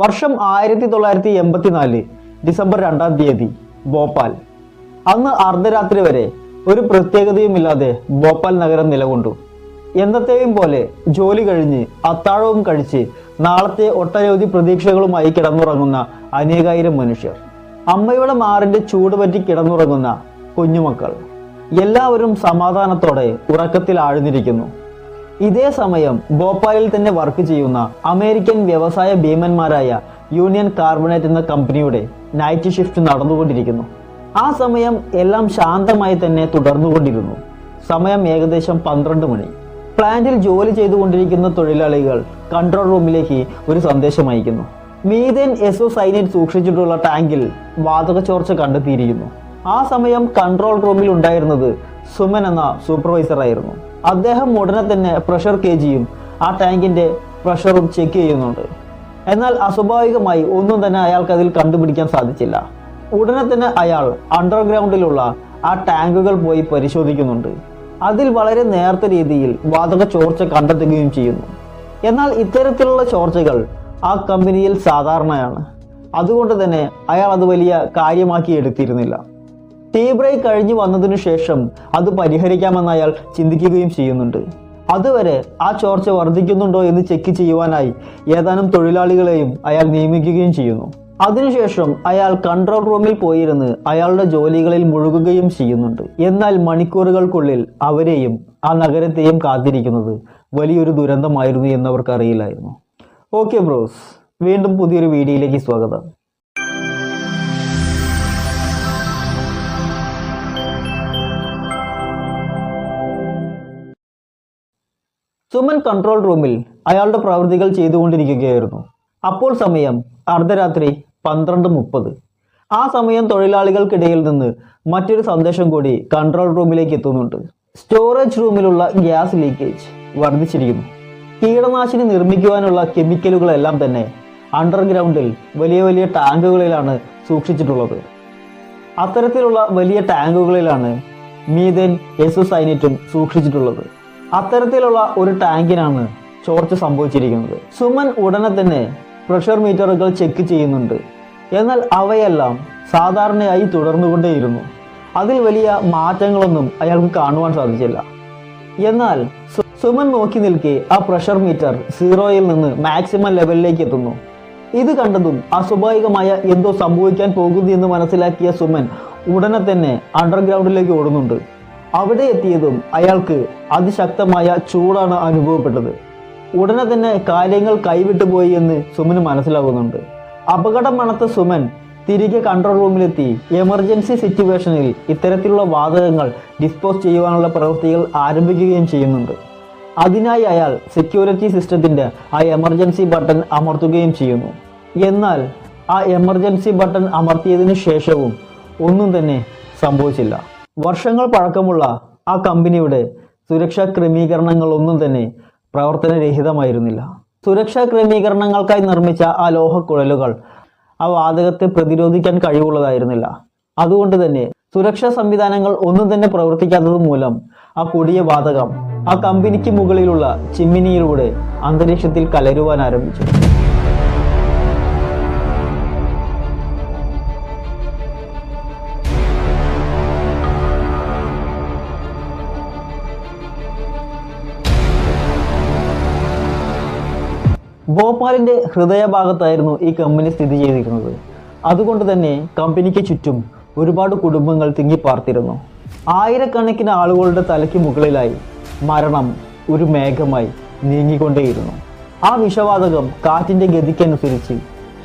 വർഷം ആയിരത്തി തൊള്ളായിരത്തി എൺപത്തിനാല് ഡിസംബർ രണ്ടാം തീയതി ഭോപ്പാൽ. അന്ന് അർദ്ധരാത്രി വരെ ഒരു പ്രത്യേകതയുമില്ലാതെ ഭോപ്പാൽ നഗരം നിലകൊണ്ടു. എന്നത്തെയും പോലെ ജോലി കഴിഞ്ഞ് അത്താഴവും കഴിച്ച് നാളത്തെ ഒട്ടനവധി പ്രതീക്ഷകളുമായി കിടന്നുറങ്ങുന്ന അനേകായിരം മനുഷ്യർ. അമ്മയുടെ മാറിന്റെ ചൂട് പറ്റി കിടന്നുറങ്ങുന്ന കുഞ്ഞുമക്കൾ. എല്ലാവരും സമാധാനത്തോടെ ഉറക്കത്തിൽ ആഴ്ന്നിരിക്കുന്നു. ഇതേ സമയം ഭോപ്പാലിൽ തന്നെ വർക്ക് ചെയ്യുന്ന അമേരിക്കൻ വ്യവസായ ഭീമന്മാരായ യൂണിയൻ കാർബണേറ്റ് എന്ന കമ്പനിയുടെ നൈറ്റ് ഷിഫ്റ്റ് നടന്നുകൊണ്ടിരിക്കുന്നു. ആ സമയം എല്ലാം ശാന്തമായി തന്നെ തുടർന്നുകൊണ്ടിരുന്നു. സമയം ഏകദേശം പന്ത്രണ്ട് മണി. പ്ലാന്റിൽ ജോലി ചെയ്തുകൊണ്ടിരിക്കുന്ന തൊഴിലാളികൾ കൺട്രോൾ റൂമിലേക്ക് ഒരു സന്ദേശം അയക്കുന്നു. മീതേൻ എസോ സൈനൈറ്റ് സൂക്ഷിച്ചിട്ടുള്ള ടാങ്കിൽ വാതക ചോർച്ച കണ്ടെത്തിയിരിക്കുന്നു. ആ സമയം കൺട്രോൾ റൂമിൽ ഉണ്ടായിരുന്നത് സുമൻ എന്ന സൂപ്പർവൈസർ ആയിരുന്നു. അദ്ദേഹം ഉടനെ തന്നെ പ്രഷർ കെ ജിയും ആ ടാങ്കിന്റെ പ്രഷറും ചെക്ക് ചെയ്യുന്നുണ്ട്. എന്നാൽ അസ്വാഭാവികമായി ഒന്നും തന്നെ അയാൾക്ക് അതിൽ കണ്ടുപിടിക്കാൻ സാധിച്ചില്ല. ഉടനെ തന്നെ അയാൾ അണ്ടർഗ്രൗണ്ടിലുള്ള ആ ടാങ്കുകൾ പോയി പരിശോധിക്കുന്നുണ്ട്. അതിൽ വളരെ നേർത്ത രീതിയിൽ വാതക ചോർച്ച കണ്ടെത്തുകയും ചെയ്യുന്നു. എന്നാൽ ഇത്തരത്തിലുള്ള ചോർച്ചകൾ ആ കമ്പനിയിൽ സാധാരണയാണ്. അതുകൊണ്ട് തന്നെ അയാൾ അത് വലിയ കാര്യമാക്കി എടുത്തിരുന്നില്ല. ടീ ബ്രേക്ക് കഴിഞ്ഞു വന്നതിനു ശേഷം അത് പരിഹരിക്കാമെന്ന് അയാൾ ചിന്തിക്കുകയും ചെയ്യുന്നുണ്ട്. അതുവരെ ആ ചോർച്ച വർദ്ധിക്കുന്നുണ്ടോ എന്ന് ചെക്ക് ചെയ്യുവാനായി ഏതാനും തൊഴിലാളികളെയും അയാൾ നിയമിക്കുകയും ചെയ്യുന്നു. അതിനുശേഷം അയാൾ കൺട്രോൾ റൂമിൽ പോയിരുന്ന് അയാളുടെ ജോലികളിൽ മുഴുകുകയും ചെയ്യുന്നുണ്ട്. എന്നാൽ മണിക്കൂറുകൾക്കുള്ളിൽ അവരെയും ആ നഗരത്തെയും കാത്തിരിക്കുന്നത് വലിയൊരു ദുരന്തമായിരുന്നു എന്നവർക്ക് അറിയില്ലായിരുന്നു ഓക്കെ ബ്രോസ് വീണ്ടും പുതിയൊരു വീഡിയോയിലേക്ക് സ്വാഗതം. സുമൻ കൺട്രോൾ റൂമിൽ അയാളുടെ പ്രവൃത്തികൾ ചെയ്തുകൊണ്ടിരിക്കുകയായിരുന്നു. അപ്പോൾ സമയം അർദ്ധരാത്രി പന്ത്രണ്ട് മുപ്പത്. ആ സമയം തൊഴിലാളികൾക്കിടയിൽ നിന്ന് മറ്റൊരു സന്ദേശം കൂടി കൺട്രോൾ റൂമിലേക്ക് എത്തുന്നുണ്ട്. സ്റ്റോറേജ് റൂമിലുള്ള ഗ്യാസ് ലീക്കേജ് വർദ്ധിച്ചിരിക്കുന്നു. കീടനാശിനി നിർമ്മിക്കുവാനുള്ള കെമിക്കലുകളെല്ലാം തന്നെ അണ്ടർഗ്രൗണ്ടിൽ വലിയ വലിയ ടാങ്കുകളിലാണ് സൂക്ഷിച്ചിട്ടുള്ളത്. അത്തരത്തിലുള്ള വലിയ ടാങ്കുകളിലാണ് മീതേൻ എസുസൈനറ്റും സൂക്ഷിച്ചിട്ടുള്ളത്. അത്തരത്തിലുള്ള ഒരു ടാങ്കിനാണ് ചോർച്ച സംഭവിച്ചിരിക്കുന്നത്. സുമൻ ഉടനെ തന്നെ പ്രഷർ മീറ്ററുകൾ ചെക്ക് ചെയ്യുന്നുണ്ട്. എന്നാൽ അവയെല്ലാം സാധാരണയായി തുടർന്നുകൊണ്ടേയിരുന്നു. അതിൽ വലിയ മാറ്റങ്ങളൊന്നും അയാൾക്ക് കാണുവാൻ സാധിച്ചില്ല. എന്നാൽ സുമൻ നോക്കി നിൽക്കെ ആ പ്രഷർ മീറ്റർ സീറോയിൽ നിന്ന് മാക്സിമം ലെവലിലേക്ക് എത്തുന്നു. ഇത് കണ്ടതും അസ്വാഭാവികമായ എന്തോ സംഭവിക്കാൻ പോകുന്നു എന്ന് മനസ്സിലാക്കിയ സുമൻ ഉടനെ തന്നെ അണ്ടർഗ്രൗണ്ടിലേക്ക് ഓടുന്നുണ്ട്. അവിടെ എത്തിയതും അയാൾക്ക് അതിശക്തമായ ചൂടാണ് അനുഭവപ്പെട്ടത്. ഉടനെ തന്നെ കാര്യങ്ങൾ കൈവിട്ടു പോയി എന്ന് സുമന് മനസ്സിലാവുന്നുണ്ട് അപകടം മണത്ത സുമൻ തിരികെ കൺട്രോൾ റൂമിലെത്തി എമർജൻസി സിറ്റുവേഷനിൽ ഇത്തരത്തിലുള്ള വാതകങ്ങൾ ഡിസ്പോസ് ചെയ്യുവാനുള്ള പ്രവൃത്തികൾ ആരംഭിക്കുകയും ചെയ്യുന്നുണ്ട്. അതിനായി അയാൾ സെക്യൂരിറ്റി സിസ്റ്റത്തിന്റെ ആ എമർജൻസി ബട്ടൺ അമർത്തുകയും ചെയ്യുന്നു. എന്നാൽ ആ എമർജൻസി ബട്ടൺ അമർത്തിയതിനു ശേഷവും ഒന്നും തന്നെ സംഭവിച്ചില്ല. വർഷങ്ങൾ പഴക്കമുള്ള ആ കമ്പനിയുടെ സുരക്ഷാ ക്രമീകരണങ്ങളൊന്നും തന്നെ പ്രവർത്തനരഹിതമായിരുന്നില്ല. സുരക്ഷാ ക്രമീകരണങ്ങൾക്കായി നിർമ്മിച്ച ആ ലോഹക്കുഴലുകൾ ആ വാതകത്തെ പ്രതിരോധിക്കാൻ കഴിവുള്ളതായിരുന്നില്ല. അതുകൊണ്ട് തന്നെ സുരക്ഷാ സംവിധാനങ്ങൾ ഒന്നും തന്നെ പ്രവർത്തിക്കാത്തത് മൂലം ആ കൊടിയ വാതകം ആ കമ്പനിക്ക് മുകളിലുള്ള ചിമ്മിനിയിലൂടെ അന്തരീക്ഷത്തിൽ കലരുവാൻ ആരംഭിച്ചു. ഭോപ്പാലിന്റെ ഹൃദയഭാഗത്തായിരുന്നു ഈ കമ്പനി സ്ഥിതി ചെയ്തിരുന്നത്. അതുകൊണ്ട് തന്നെ കമ്പനിക്ക് ചുറ്റും ഒരുപാട് കുടുംബങ്ങൾ തിങ്ങിപ്പാർത്തിരുന്നു. ആയിരക്കണക്കിന് ആളുകളുടെ തലയ്ക്ക് മുകളിലായി മരണം ഒരു മേഘമായി നീങ്ങിക്കൊണ്ടേയിരുന്നു. ആ വിഷവാതകം കാറ്റിന്റെ ഗതിക്കനുസരിച്ച്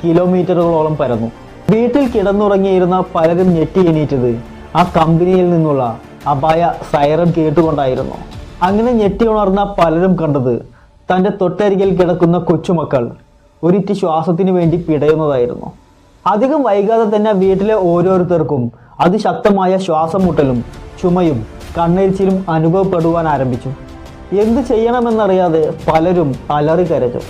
കിലോമീറ്ററുകളോളം പരന്നു. വീട്ടിൽ കിടന്നുറങ്ങിയിരുന്ന പലരും ഞെട്ടി എണീറ്റത് ആ കമ്പനിയിൽ നിന്നുള്ള അപായ സൈറൻ കേട്ടുകൊണ്ടായിരുന്നു. അങ്ങനെ ഞെട്ടി ഉണർന്ന പലരും കണ്ടത് തന്റെ തൊട്ടരികിൽ കിടക്കുന്ന കൊച്ചുമക്കൾ ഒരിറ്റ് ശ്വാസത്തിന് വേണ്ടി പിടയുന്നതായിരുന്നു. അധികം വൈകാതെ തന്നെ വീട്ടിലെ ഓരോരുത്തർക്കും അതിശക്തമായ ശ്വാസം മുട്ടലും ചുമയും കണ്ണെരിച്ചിലും അനുഭവപ്പെടുവാൻ ആരംഭിച്ചു. എന്ത് ചെയ്യണമെന്നറിയാതെ പലരും അലറി കരഞ്ഞു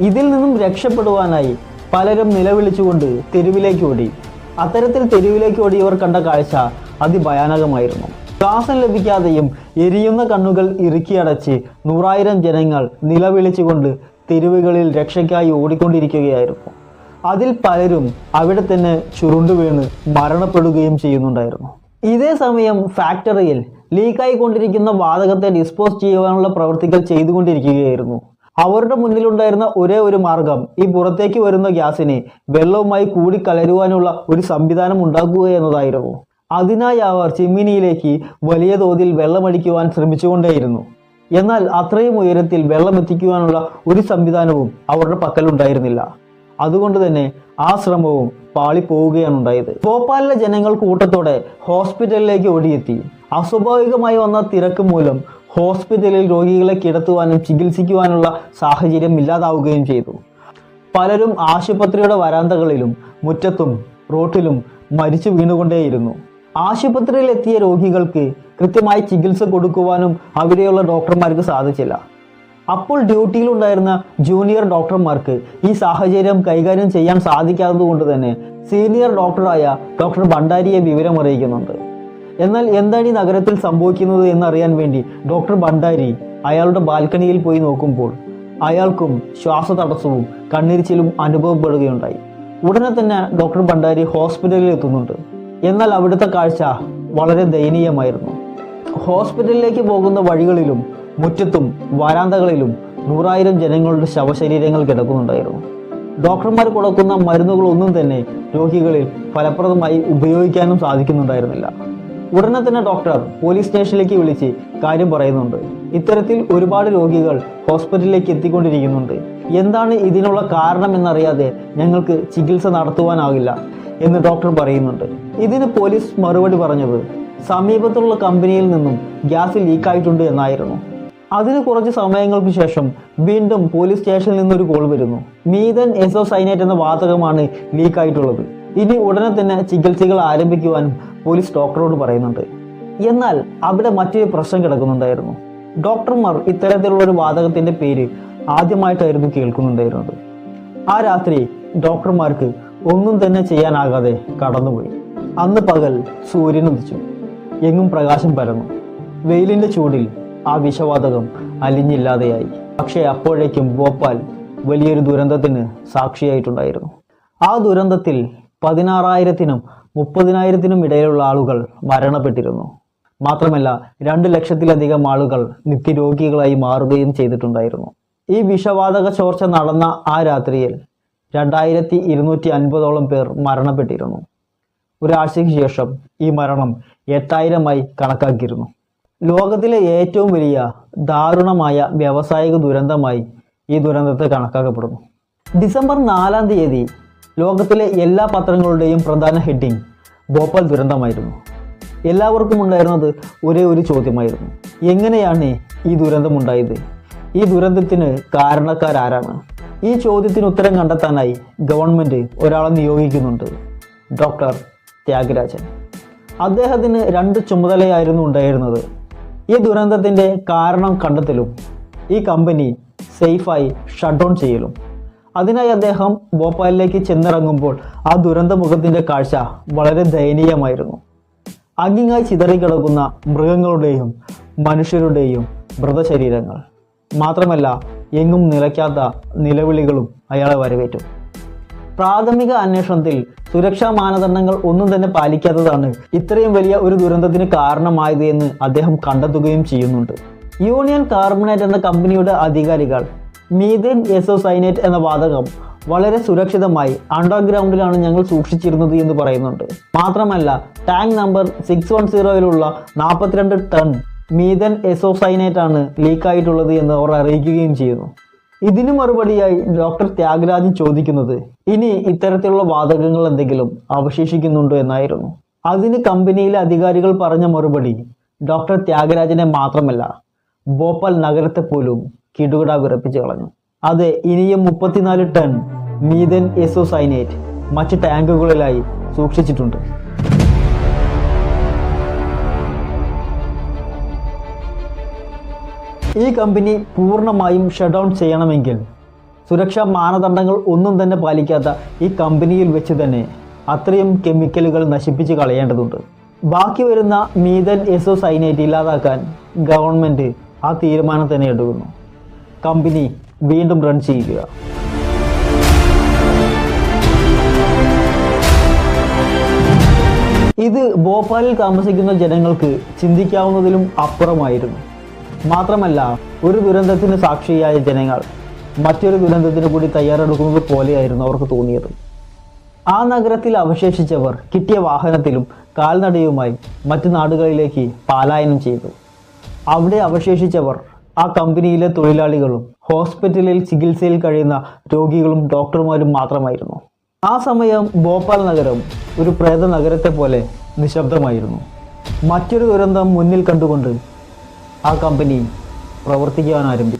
ഇതിൽ നിന്നും രക്ഷപ്പെടുവാനായി പലരും നിലവിളിച്ചുകൊണ്ട് തെരുവിലേക്ക് ഓടി. അത്തരത്തിൽ തെരുവിലേക്ക് ഓടിയവർ കണ്ട കാഴ്ച അതിഭയാനകമായിരുന്നു. ശ്വാസം ലഭിക്കാതെയും എരിയുന്ന കണ്ണുകൾ ഇറുക്കിയടച്ച് നൂറായിരം ജനങ്ങൾ നിലവിളിച്ചുകൊണ്ട് തെരുവുകളിൽ രക്ഷയ്ക്കായി ഓടിക്കൊണ്ടിരിക്കുകയായിരുന്നു. അതിൽ പലരും അവിടെ തന്നെ ചുരുണ്ടു വീണ് മരണപ്പെടുകയും ചെയ്യുന്നുണ്ടായിരുന്നു. ഇതേ സമയം ഫാക്ടറിയിൽ ലീക്കായി കൊണ്ടിരിക്കുന്ന വാതകത്തെ ഡിസ്പോസ് ചെയ്യുവാനുള്ള പ്രവൃത്തികൾ ചെയ്തുകൊണ്ടിരിക്കുകയായിരുന്നു. അവരുടെ മുന്നിലുണ്ടായിരുന്ന ഒരേ ഒരു മാർഗം ഈ പുറത്തേക്ക് വരുന്ന ഗ്യാസിനെ വെള്ളവുമായി കൂടി കലരുവാനുള്ള ഒരു സംവിധാനം ഉണ്ടാക്കുക എന്നതായിരുന്നു. അതിനായി അവർ ചിമ്മിനിയിലേക്ക് വലിയ തോതിൽ വെള്ളമടിക്കുവാൻ ശ്രമിച്ചുകൊണ്ടേയിരുന്നു. എന്നാൽ അത്രയും ഉയരത്തിൽ വെള്ളം എത്തിക്കുവാനുള്ള ഒരു സംവിധാനവും അവരുടെ പക്കലുണ്ടായിരുന്നില്ല അതുകൊണ്ട് തന്നെ ആ ശ്രമവും പാളിപ്പോവുകയാണ് ഉണ്ടായത് ഭോപ്പാലിലെ ജനങ്ങൾ കൂട്ടത്തോടെ ഹോസ്പിറ്റലിലേക്ക് ഓടിയെത്തി അസ്വാഭാവികമായി വന്ന തിരക്ക് മൂലം ഹോസ്പിറ്റലിൽ രോഗികളെ കിടത്തുവാനും ചികിത്സിക്കുവാനുള്ള സാഹചര്യം ഇല്ലാതാവുകയും ചെയ്തു. പലരും ആശുപത്രിയുടെ വരാന്തകളിലും മുറ്റത്തും റോട്ടിലും മരിച്ചു വീണുകൊണ്ടേയിരുന്നു. ആശുപത്രിയിൽ എത്തിയ രോഗികൾക്ക് കൃത്യമായി ചികിത്സ കൊടുക്കുവാനും അവിടെയുള്ള ഡോക്ടർമാർക്ക് സാധിച്ചില്ല. അപ്പോൾ ഡ്യൂട്ടിയിലുണ്ടായിരുന്ന ജൂനിയർ ഡോക്ടർമാർക്ക് ഈ സാഹചര്യം കൈകാര്യം ചെയ്യാൻ സാധിക്കാത്തതുകൊണ്ട് തന്നെ സീനിയർ ഡോക്ടറായ ഡോക്ടർ ഭണ്ഡാരിയെ വിവരം അറിയിക്കുന്നുണ്ട് എന്നാൽ എന്താണ് ഈ നഗരത്തിൽ സംഭവിക്കുന്നത് എന്നറിയാൻ വേണ്ടി ഡോക്ടർ ഭണ്ഡാരി അയാളുടെ ബാൽക്കണിയിൽ പോയി നോക്കുമ്പോൾ അയാൾക്കും ശ്വാസ തടസ്സവും കണ്ണിരിച്ചിലും അനുഭവപ്പെടുകയുണ്ടായി. ഉടനെ തന്നെ ഡോക്ടർ ഭണ്ഡാരി ഹോസ്പിറ്റലിൽ എത്തുന്നുണ്ട്. എന്നാൽ അവിടുത്തെ കാഴ്ച വളരെ ദയനീയമായിരുന്നു. ഹോസ്പിറ്റലിലേക്ക് പോകുന്ന വഴികളിലും മുറ്റത്തും വരാന്തകളിലും നൂറായിരം ജനങ്ങളുടെ ശവശരീരങ്ങൾ കിടക്കുന്നുണ്ടായിരുന്നു. ഡോക്ടർമാർ കൊടുക്കുന്ന മരുന്നുകളൊന്നും തന്നെ രോഗികളിൽ ഫലപ്രദമായി ഉപയോഗിക്കാനും സാധിക്കുന്നുണ്ടായിരുന്നില്ല. ഉടനെ തന്നെ ഡോക്ടർ പോലീസ് സ്റ്റേഷനിലേക്ക് വിളിച്ച് കാര്യം പറയുന്നുണ്ട്. ഇത്തരത്തിൽ ഒരുപാട് രോഗികൾ ഹോസ്പിറ്റലിലേക്ക് എത്തിക്കൊണ്ടിരിക്കുന്നുണ്ട്. എന്താണ് ഇതിനുള്ള കാരണം എന്നറിയാതെ ഞങ്ങൾക്ക് ചികിത്സ നടത്തുവാനാകില്ല എന്ന് ഡോക്ടർ പറയുന്നുണ്ട്. ഇതിന് പോലീസ് മറുപടി പറഞ്ഞത് സമീപത്തുള്ള കമ്പനിയിൽ നിന്നും ഗ്യാസ് ലീക്കായിട്ടുണ്ട് എന്നായിരുന്നു. അതിന് കുറച്ച് സമയങ്ങൾക്ക് ശേഷം വീണ്ടും പോലീസ് സ്റ്റേഷനിൽ നിന്നൊരു കോൾ വരുന്നു. മീതൻ എസോസൈനേറ്റ് എന്ന വാതകമാണ് ലീക്കായിട്ടുള്ളത്. ഇനി ഉടനെ തന്നെ ചികിത്സകൾ ആരംഭിക്കുവാനും പോലീസ് ഡോക്ടറോട് പറയുന്നുണ്ട്. എന്നാൽ അവിടെ മറ്റൊരു പ്രശ്നം കിടക്കുന്നുണ്ടായിരുന്നു. ഡോക്ടർമാർ ഇത്തരത്തിലുള്ള ഒരു വാതകത്തിന്റെ പേര് ആദ്യമായിട്ടായിരുന്നു കേൾക്കുന്നുണ്ടായിരുന്നത്. ആ രാത്രി ഡോക്ടർമാർക്ക് ഒന്നും തന്നെ ചെയ്യാനാകാതെ കടന്നുപോയി. അന്ന് പകൽ സൂര്യൻ ഉദിച്ചു. എങ്ങും പ്രകാശം പരന്നു. വെയിലിന്റെ ചൂടിൽ ആ വിഷവാതകം അലിഞ്ഞില്ലാതെയായി. പക്ഷേ അപ്പോഴേക്കും ഭോപ്പാൽ വലിയൊരു ദുരന്തത്തിന് സാക്ഷിയായിട്ടുണ്ടായിരുന്നു. ആ ദുരന്തത്തിൽ പതിനാറായിരത്തിനും മുപ്പതിനായിരത്തിനും ഇടയിലുള്ള ആളുകൾ മരണപ്പെട്ടിരുന്നു. മാത്രമല്ല രണ്ട് ലക്ഷത്തിലധികം ആളുകൾ നിത്യരോഗികളായി മാറുകയും ചെയ്തിട്ടുണ്ടായിരുന്നു. ഈ വിഷവാതക ചോർച്ച നടന്ന ആ രാത്രിയിൽ രണ്ടായിരത്തി ഇരുന്നൂറ്റി അൻപതോളം പേർ മരണപ്പെട്ടിരുന്നു. ഒരാഴ്ചയ്ക്ക് ശേഷം ഈ മരണം എട്ടായിരമായി കണക്കാക്കിയിരുന്നു. ലോകത്തിലെ ഏറ്റവും വലിയ ദാരുണമായ വ്യാവസായിക ദുരന്തമായി ഈ ദുരന്തത്തെ കണക്കാക്കപ്പെടുന്നു. ഡിസംബർ നാലാം തീയതി ലോകത്തിലെ എല്ലാ പത്രങ്ങളുടെയും പ്രധാന ഹെഡിങ് ഭോപ്പാൽ ദുരന്തമായിരുന്നു. എല്ലാവർക്കും ഉണ്ടായിരുന്നത് ഒരേ ഒരു ചോദ്യമായിരുന്നു. എങ്ങനെയാണ് ഈ ദുരന്തമുണ്ടായത് ഈ ദുരന്തത്തിന് കാരണക്കാരാരാണ്? ഈ ചോദ്യത്തിന് ഉത്തരം കണ്ടെത്താനായി ഗവൺമെന്റ് ഒരാളെ നിയോഗിക്കുന്നുണ്ട്. ഡോക്ടർ ത്യാഗരാജൻ. അദ്ദേഹത്തിന് രണ്ട് ചുമതലയായിരുന്നു ഉണ്ടായിരുന്നത്. ഈ ദുരന്തത്തിന്റെ കാരണം കണ്ടെത്തലും ഈ കമ്പനി സേഫായി ഷട്ട് ഡൗൺ ചെയ്യലും. അതിനായി അദ്ദേഹം ഭോപ്പാലിലേക്ക് ചെന്നിറങ്ങുമ്പോൾ ആ ദുരന്തമുഖത്തിന്റെ കാഴ്ച വളരെ ദയനീയമായിരുന്നു. അങ്ങിങ്ങായി ചിതറിക്കിടക്കുന്ന മൃഗങ്ങളുടെയും മനുഷ്യരുടെയും മൃതശരീരങ്ങൾ. മാത്രമല്ല എങ്ങും നിലയ്ക്കാത്ത നിലവിളികളും അയാളെ വരവേറ്റു. പ്രാഥമിക അന്വേഷണത്തിൽ സുരക്ഷാ മാനദണ്ഡങ്ങൾ ഒന്നും തന്നെ പാലിക്കാത്തതാണ് ഇത്രയും വലിയ ഒരു ദുരന്തത്തിന് കാരണമായത് എന്ന് അദ്ദേഹം കണ്ടെത്തുകയും ചെയ്യുന്നുണ്ട്. യൂണിയൻ കാർബണേറ്റ് എന്ന കമ്പനിയുടെ അധികാരികൾ മീഥേൻ എസോസൈനേറ്റ് എന്ന വാതകം വളരെ സുരക്ഷിതമായി അണ്ടർഗ്രൗണ്ടിലാണ് ഞങ്ങൾ സൂക്ഷിച്ചിരുന്നത് എന്ന് പറയുന്നുണ്ട്. മാത്രമല്ല ടാങ്ക് നമ്പർ സിക്സ് വൺ സീറോയിലുള്ള നാൽപ്പത്തിരണ്ട് ടൺ മീഥൻ എസോസൈനേറ്റ് ആണ് ലീക്കായിട്ടുള്ളത് എന്ന് അവർ അറിയിക്കുകയും ചെയ്യുന്നു. ഇതിനു മറുപടിയായി ഡോക്ടർ ത്യാഗരാജൻ ചോദിക്കുന്നത് ഇനി ഇത്തരത്തിലുള്ള വാതകങ്ങൾ എന്തെങ്കിലും അവശേഷിക്കുന്നുണ്ടോ എന്നായിരുന്നു. അതിന് കമ്പനിയിലെ അധികാരികൾ പറഞ്ഞ മറുപടി ഡോക്ടർ ത്യാഗരാജനെ മാത്രമല്ല ഭോപ്പാൽ നഗരത്തെ പോലും കിടുകിട വിറപ്പിച്ച് കളഞ്ഞു. അതെ ഇനിയും മുപ്പത്തിനാല് ടൺ മീഥൻ എസോസൈനേറ്റ് മറ്റ് ടാങ്കുകളിലായി സൂക്ഷിച്ചിട്ടുണ്ട്. ഈ കമ്പനി പൂർണമായും ഷട്ട് ഡൗൺ ചെയ്യണമെങ്കിൽ സുരക്ഷാ മാനദണ്ഡങ്ങൾ ഒന്നും തന്നെ പാലിക്കാത്ത ഈ കമ്പനിയിൽ വെച്ച് തന്നെ അത്രയും കെമിക്കലുകൾ നശിപ്പിച്ച് കളയേണ്ടതുണ്ട്. ബാക്കി വരുന്ന മീതൻ എസോ സൈനേറ്റ് ഇല്ലാതാക്കാൻ ഗവൺമെന്റ് ആ തീരുമാനം തന്നെ എടുക്കുന്നു. കമ്പനി വീണ്ടും റൺ ചെയ്യുക. ഇത് ഭോപ്പാലിൽ താമസിക്കുന്ന ജനങ്ങൾക്ക് ചിന്തിക്കാവുന്നതിലും അപ്പുറമായിരുന്നു. മാത്രമല്ല ഒരു ദുരന്തത്തിന് സാക്ഷിയായ ജനങ്ങൾ മറ്റൊരു ദുരന്തത്തിന് കൂടി തയ്യാറെടുക്കുന്നത് പോലെയായിരുന്നു അവർക്ക് തോന്നിയത്. ആ നഗരത്തിൽ അവശേഷിച്ചവർ കിട്ടിയ വാഹനത്തിലും കാൽനടയുമായി മറ്റു നാടുകളിലേക്ക് പാലായനം ചെയ്തു. അവിടെ അവശേഷിച്ചവർ ആ കമ്പനിയിലെ തൊഴിലാളികളും ഹോസ്പിറ്റലിൽ ചികിത്സയിൽ കഴിയുന്ന രോഗികളും ഡോക്ടർമാരും മാത്രമായിരുന്നു. ആ സമയം ഭോപ്പാൽ നഗരം ഒരു പ്രേത നഗരത്തെ പോലെ നിശബ്ദമായിരുന്നു. മറ്റൊരു ദുരന്തം മുന്നിൽ കണ്ടുകൊണ്ട് ആ കമ്പനി പ്രവർത്തിക്കാൻ ആരംഭിച്ചു.